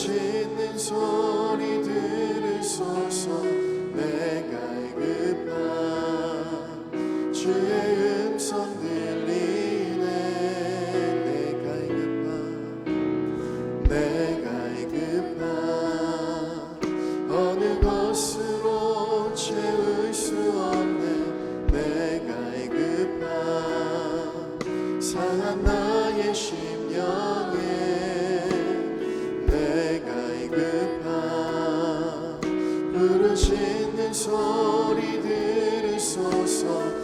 짓는 소리 들으소서 내가 애급한 주의 음성 들리네. 내가 애급한 내가 애급한 어느 것으로 채울 수 없네. 내가 애급한 상한 나의 심령에 소리 들으소서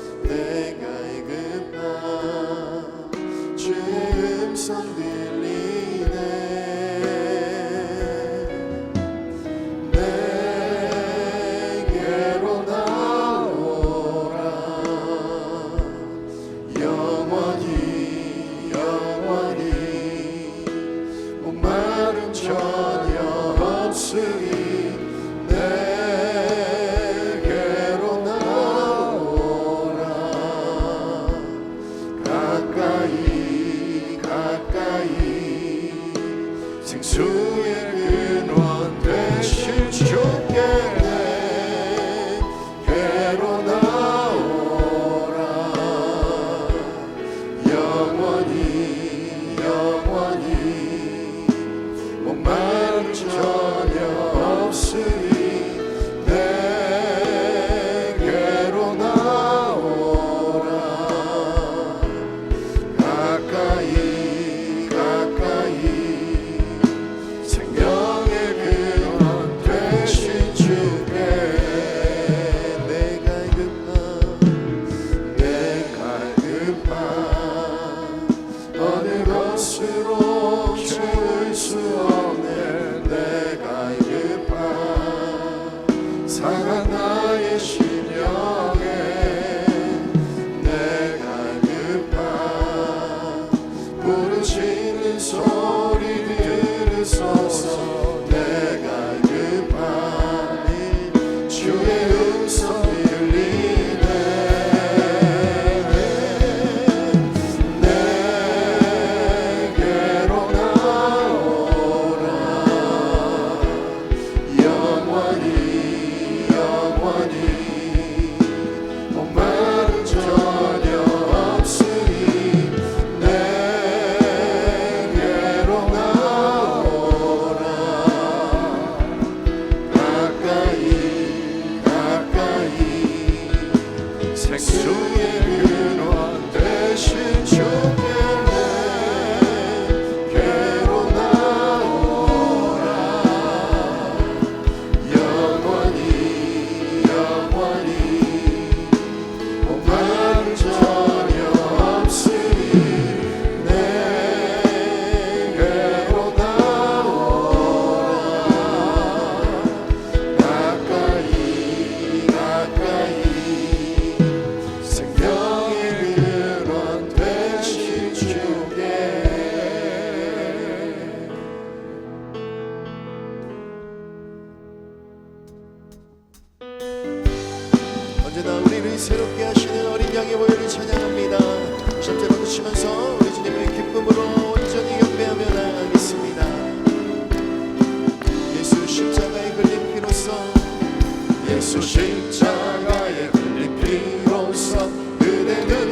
우리 새롭게 하시는 어린 양의 보혈을 찬양합니다. 십자가 붙이면서 우리 주님의 기쁨으로 온전히 경배하며 나아가겠습니다. 예수 십자가의 걸린 피로써 예수 십자가의 걸린 피로써 그대는